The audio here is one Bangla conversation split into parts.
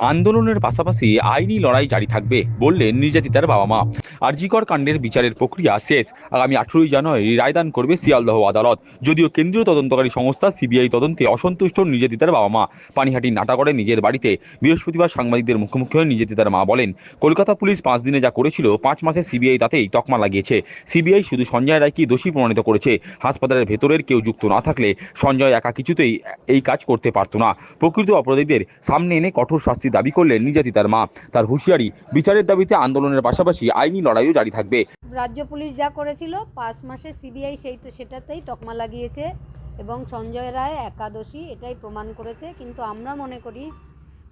আন্দোলনের পাশাপাশি আইনি লড়াই জারি থাকবে বললেন নির্যাতিতার বাবা মা। আরজিকর কাণ্ডের বিচারের প্রক্রিয়া শেষ। আগামী আঠেরোই জানুয়ারি রায়দান করবে শিয়ালদহ আদালত। যদিও কেন্দ্রীয় তদন্তকারী সংস্থা সিবিআই তদন্তে অসন্তুষ্ট নির্যাতিতার বাবা মা। পানিহাটির নাটাগড়ে নিজের বাড়িতে বৃহস্পতিবার সাংবাদিকদের মুখোমুখি হয়ে নির্যাতিতার মা বলেন, কলকাতা পুলিশ পাঁচ দিনে যা করেছিল পাঁচ মাসে সিবিআই তাতেই তকমা লাগিয়েছে। সিবিআই শুধু সঞ্জয় রায়কে দোষী প্রমাণিত করেছে। হাসপাতালের ভেতরের কেউ যুক্ত না থাকলে সঞ্জয় একা কিছুতেই এই কাজ করতে পারত না। প্রকৃত অপরাধীদের সামনে এনে কঠোর শাস্তি দাবি করলেন নির্যাতিতার মা। তার হুঁশিয়ারি, বিচারের দাবিতে আন্দোলনের পাশাপাশি আইনি লড়াইও জারি থাকবে। রাজ্য পুলিশ যা করেছিল পাঁচ মাসে সিবিআই সেই তো সেটাতেই তকমা লাগিয়েছে এবং সঞ্জয় রায় একাদশী এটাই প্রমাণ করেছে। কিন্তু আমরা মনে করি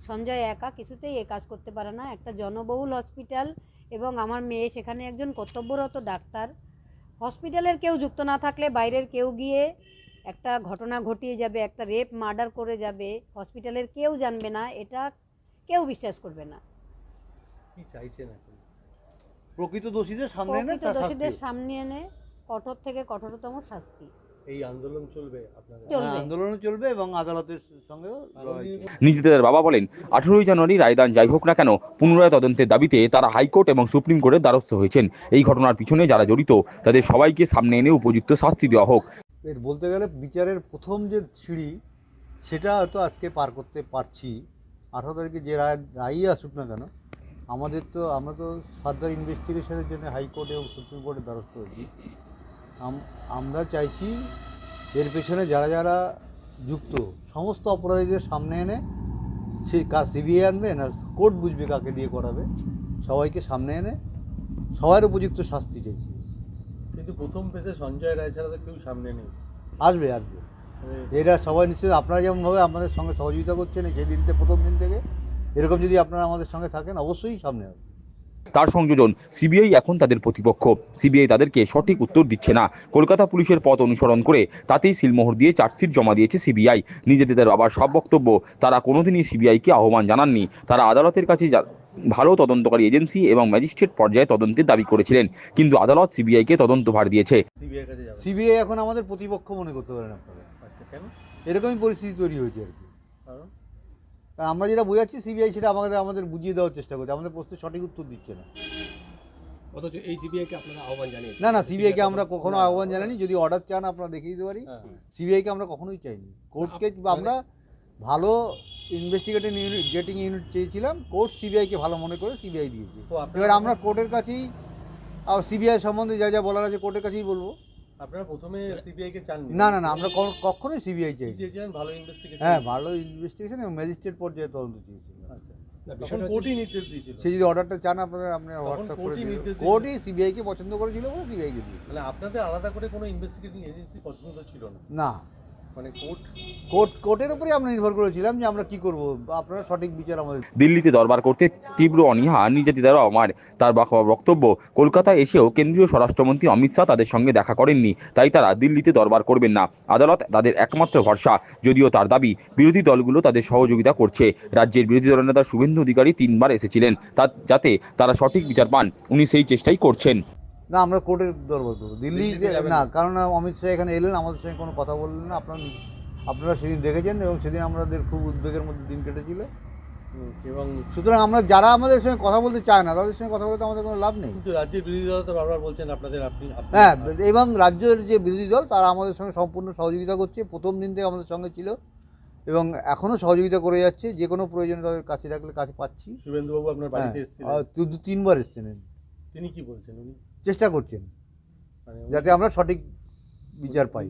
সঞ্জয় একা কিছুতেই এ কাজ করতে পারে না। একটা জনবহুল হসপিটাল এবং আমার মেয়ে সেখানে একজন কর্তব্যরত ডাক্তার। হসপিটালের কেউ যুক্ত না থাকলে বাইরের কেউ গিয়ে একটা ঘটনা ঘটিয়ে যাবে একটা রেপ মার্ডার করে যাবে। হসপিটালের কেউ জানবে না এটা কেউ বিশ্বাস করবে না। কি চাইছেন এখন? প্রকৃত দোষীদের সামনে এনে প্রকৃত তার দোষীদের শাস্তি। সামনে এনে কঠোর থেকে কঠোরতম শাস্তি এই আন্দোলন চলবে আপনাদের চলবে। হ্যাঁ, আন্দোলনও চলবে এবং আদালতের সঙ্গেও লড়াই চলবে। নির্যাতিতার বাবা বলেন আঠেরোই জানুয়ারি রায়দান যাই হোক না কেন পুনরায় তদন্তের দাবিতে তারা হাইকোর্ট এবং সুপ্রিম কোর্টের দ্বারস্থ হয়েছেন এই ঘটনার পিছনে যারা জড়িত তাদের সবাইকে সামনে এনে উপযুক্ত শাস্তি দেওয়া হোক এর বলতে গেলে বিচারের প্রথম যে সিঁড়ি সেটা হয়তো আজকে পার করতে পারছি আঠারো তারিখে যে রায় রায়ই আসুক না কেন আমাদের তো আমরা তো ফার্দার ইনভেস্টিগেশনের জন্য হাইকোর্ট এবং সুপ্রিম কোর্টের দ্বারস্থ হয়েছি। আমরা চাইছি এর পেছনে যারা যারা যুক্ত সমস্ত অপরাধীদের সামনে এনে সে কাজ সিবিআই আনবে না কোর্ট বুঝবে কাকে দিয়ে করাবে সবাইকে সামনে এনে সবার উপযুক্ত শাস্তি চাইছি। কিন্তু প্রথম পেজে সঞ্জয় রায় ছাড়া তো কেউ সামনে নেই। আসবে আসবে। মানে এরা সবাই নিশ্চয়ই আপনারা যেমনভাবে আমাদের সঙ্গে সহযোগিতা করছেন সেই দিনতে প্রথম দিন থেকে এরকম যদি আপনারা আমাদের সঙ্গে থাকেন অবশ্যই সামনে হবে তার সংযোজন সিবিআই এখন তাদের প্রতিপক্ষ। সিবিআই তাদেরকে সঠিক উত্তর দিচ্ছে না। কলকাতা পুলিশের পথ অনুসরণ করে তাতেই সিলমোহর দিয়ে চার্জশিট জমা দিয়েছে সিবিআই। নিজেদের বাবার সব বক্তব্য তারা কোনোদিনই সিবিআইকে আহ্বান জানাননি। তারা আদালতের কাছে যা- ভালো তদন্তকারী এজেন্সি এবং ম্যাজিস্ট্রেট পর্যায়ে তদন্তের দাবি করেছিলেন। কিন্তু আদালত সিবিআইকে তদন্তভার দিয়েছে। সিবিআই কাছে যাবে। সিবিআই এখন আমাদের প্রতিপক্ষ মনে করতে পারেন আপনারা। আচ্ছা কেন? এরকমই পরিস্থিতি তৈরি হয়েছে আর কি। কারণ? আমরা যেটা বোঝাচ্ছি সিবিআই সেটা আমাদের আমাদের বুঝিয়ে দেওয়ার চেষ্টা করছে। আমাদের প্রশ্নের সঠিক উত্তর দিচ্ছে না। অথচ এই সিবিআইকে আপনারা আহ্বান জানিয়েছেন। না না সিবিআইকে আমরা কখনো আহ্বান জানাইনি। যদি অর্ডার চান আপনারা দেখিয়ে দিতে পারি। হ্যাঁ। সিবিআইকে আমরা কখনোই চাইনি। কোর্টকে আমরা ভালো ইনভেস্টিগেটিং ইউনিট গেটিং ইউনিট চেয়েছিলাম। কোর্ট সিবিআইকে ভালো মনে করে সিবিআই দিয়েছে। এবার আমরা কোর্টের কাছেই আর সিবিআই সম্বন্ধে যা যা বলার আছে কোর্টের কাছেই বলব। আপনারা প্রথমে সিবিআই কে চান না না না আমরা কখনোই সিবিআই চাই চেয়েছিলেন ভালো ইনভেস্টিগেশন হ্যাঁ ভালো ইনভেস্টিগেশন এবং ম্যাজিস্ট্রেট পর্যায়ে তদন্ত চেয়েছিলাম আচ্ছা। সে যদি অর্ডারটা চান আপনারা আপনার হোয়াটসঅ্যাপ করে কোর্টই সিবিআই সিবিআইকে পছন্দ করেছিল বলে মানে আপনাদের আলাদা করে কোনো ইনভেস্টিগেটিং এজেন্সি পছন্দ ছিল না? না। মানে কোর্ট? কোর্ট কোর্টের উপরেই আমরা নির্ভর করেছিলাম যে আমরা কি করব। আপনারা সঠিক বিচার আমাদের দিল্লিতে দরবার করতে তীব্র অনীহা নির্যাতিতার আমার তার বাক- বক্তব্য কলকাতায় এসেও কেন্দ্রীয় স্বরাষ্ট্রমন্ত্রী অমিত শাহ তাদের সঙ্গে দেখা করেননি। তাই তারা দিল্লিতে দরবার করবেন না। আদালত তাদের একমাত্র ভরসা যদিও তার দাবি বিরোধী দলগুলো তাদের সহযোগিতা করছে। রাজ্যের বিরোধী দলনেতা শুভেন্দু অধিকারী তিনবার এসেছিলেন। তা যাতে তারা সঠিক বিচার পান উনি সেই চেষ্টাই করছেন। না আমরা কোর্টের দরবার করব দিল্লি না? কারণ অমিত শাহ এখানে এলেন আমাদের সঙ্গে কোনো কথা বললেন না। আপনারা আপনারা সেদিন দেখেছেন এবং সেদিন আমাদের খুব উদ্বেগের মধ্যে দিন কেটেছিল। এবং সুতরাং আমরা যারা আমাদের সঙ্গে কথা বলতে চায় না তাদের সঙ্গে কথা বলতে আমাদের কোনো লাভ নেই। কিন্তু রাজ্যের বিরোধী দল তো বারবার বলছেন আপনাদের আপনি হ্যাঁ এবং রাজ্যের যে বিরোধী দল তারা আমাদের সঙ্গে সম্পূর্ণ সহযোগিতা করছে। প্রথম দিন থেকে আমাদের সঙ্গে ছিল এবং এখনও সহযোগিতা করে যাচ্ছে। যে কোনো প্রয়োজনে তাদের কাছে রাখলে কাছে পাচ্ছি। শুভেন্দুবাবু আপনার হ্যাঁ বাড়িতে এসেছিলেন। দু দু তিনবার এসছেন তিনি কি বলছেন উনি? চেষ্টা করছেন মানে যাতে আমরা সঠিক বিচার পাই।